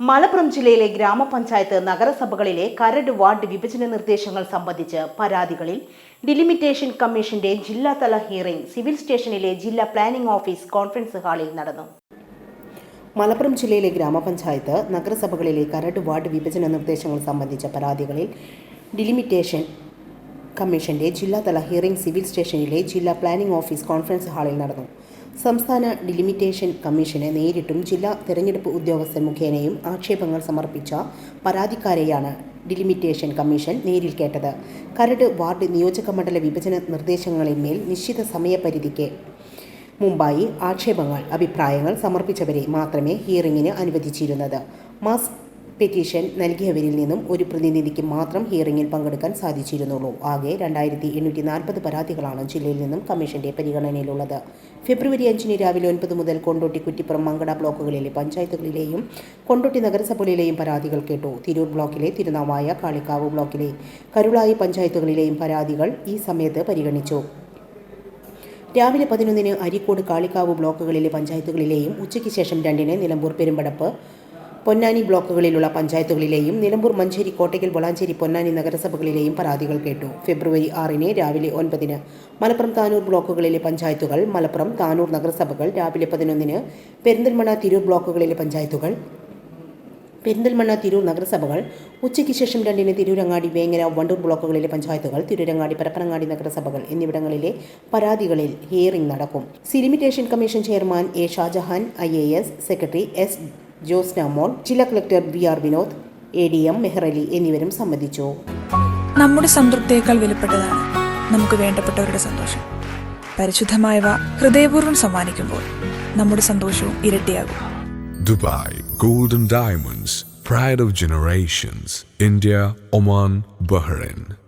മലപ്പുറം ജില്ലയിലെ ഗ്രാമപഞ്ചായത്ത് നഗരസഭകളിലെ കരട് വാർഡ് വിഭജന നിർദ്ദേശങ്ങൾ സംബന്ധിച്ച് പരാതികളിൽ ഡിലിമിറ്റേഷൻ കമ്മീഷന്റെ ജില്ലാതല ഹിയറിംഗ് സിവിൽ സ്റ്റേഷനിലെ ജില്ലാ പ്ലാനിംഗ് ഓഫീസ് കോൺഫറൻസ് ഹാളിൽ നടന്നു. മലപ്പുറം ജില്ലയിലെ ഗ്രാമപഞ്ചായത്ത് നഗരസഭകളിലെ കരട് വാർഡ് വിഭജന നിർദ്ദേശങ്ങൾ സംബന്ധിച്ച പരാതികളിൽ ഡിലിമിറ്റേഷൻ കമ്മീഷന്റെ ജില്ലാതല ഹിയറിംഗ് സിവിൽ സ്റ്റേഷനിലെ ജില്ലാ പ്ലാനിംഗ് ഓഫീസ് കോൺഫറൻസ് ഹാളിൽ നടന്നു. സംസ്ഥാന ഡിലിമിറ്റേഷൻ കമ്മീഷനെ നേരിട്ടും ജില്ലാ തെരഞ്ഞെടുപ്പ് ഉദ്യോഗസ്ഥൻ മുഖേനയും ആക്ഷേപങ്ങൾ സമർപ്പിച്ച പരാതിക്കാരെയാണ് ഡിലിമിറ്റേഷൻ കമ്മീഷൻ നേരിൽ കേട്ടത്. കരട് വാർഡ് നിയോജക മണ്ഡല വിഭജന നിർദ്ദേശങ്ങളിന്മേൽ നിശ്ചിത സമയപരിധിക്ക് മുമ്പായി ആക്ഷേപങ്ങൾ അഭിപ്രായങ്ങൾ സമർപ്പിച്ചവരെ മാത്രമേ ഹിയറിംഗിന് അനുവദിച്ചിരുന്നത്. മാസ് പെറ്റീഷൻ നൽകിയവരിൽ നിന്നും ഒരു പ്രതിനിധിക്ക് മാത്രം ഹിയറിംഗിൽ പങ്കെടുക്കാൻ സാധിച്ചിരുന്നുള്ളൂ. ആകെ രണ്ടായിരത്തി എണ്ണൂറ്റി നാൽപ്പത് പരാതികളാണ് ജില്ലയിൽ നിന്നും കമ്മീഷന്റെ പരിഗണനയിലുള്ളത്. ഫെബ്രുവരി അഞ്ചിന് രാവിലെ ഒൻപത് മുതൽ കൊണ്ടോട്ടി കുറ്റിപ്പുറം മങ്കട ബ്ലോക്കുകളിലെ പഞ്ചായത്തുകളിലെയും കൊണ്ടോട്ടി നഗരസഭയിലെയും പരാതികൾ കേട്ടു. തിരൂർ ബ്ലോക്കിലെ തിരുനാവായ കാളിക്കാവ് ബ്ലോക്കിലെ കരുളായി പഞ്ചായത്തുകളിലെയും പരാതികൾ ഈ സമയത്ത് പരിഗണിച്ചു. രാവിലെ പതിനൊന്നിന് അരിക്കോട് കാളിക്കാവ് ബ്ലോക്കുകളിലെ പഞ്ചായത്തുകളിലെയും ഉച്ചയ്ക്ക് ശേഷം രണ്ടിന് നിലമ്പൂർ പെരുമ്പടപ്പ് പൊന്നാനി ബ്ലോക്കുകളിലുള്ള പഞ്ചായത്തുകളിലെയും നിലമ്പൂർ മഞ്ചേരി കോട്ടയ്ക്കൽ വളാഞ്ചേരി പൊന്നാനി നഗരസഭകളിലെയും പരാതികൾ കേട്ടു. ഫെബ്രുവരി ആറിന് രാവിലെ ഒൻപതിന് മലപ്പുറം താനൂർ ബ്ലോക്കുകളിലെ പഞ്ചായത്തുകൾ മലപ്പുറം താനൂർ നഗരസഭകൾ രാവിലെ പതിനൊന്നിന് പെരിന്തൽമണ്ണ തിരൂർ ബ്ലോക്കുകളിലെ പഞ്ചായത്തുകൾ പെരിന്തൽമണ്ണ തിരൂർ നഗരസഭകൾ ഉച്ചയ്ക്ക് ശേഷം രണ്ടിന് തിരൂരങ്ങാടി വേങ്ങര വണ്ടൂർ ബ്ലോക്കുകളിലെ പഞ്ചായത്തുകൾ തിരൂരങ്ങാടി പരപ്പനങ്ങാടി നഗരസഭകൾ എന്നിവിടങ്ങളിലെ പരാതികളിൽ ഹിയറിംഗ് നടക്കും. Delimitation commission chairman A Shajahan I secretary S Josna Mol ജില്ലാ collector V R Vinod A D M Mehrali എന്നിവരും സംബന്ധിച്ചു. നമ്മുടെ സംതൃപ്തിയേക്കാൾ വിലപ്പെട്ടതാണ് നമുക്ക് വേണ്ടപ്പെട്ടവരുടെ സന്തോഷം. പരിശുദ്ധമായവ ഹൃദയപൂർവം സമ്മാനിക്കുമ്പോൾ നമ്മുടെ സന്തോഷവും ഇരട്ടിയാകും. Dubai golden diamonds pride of generations India Oman Bahrain.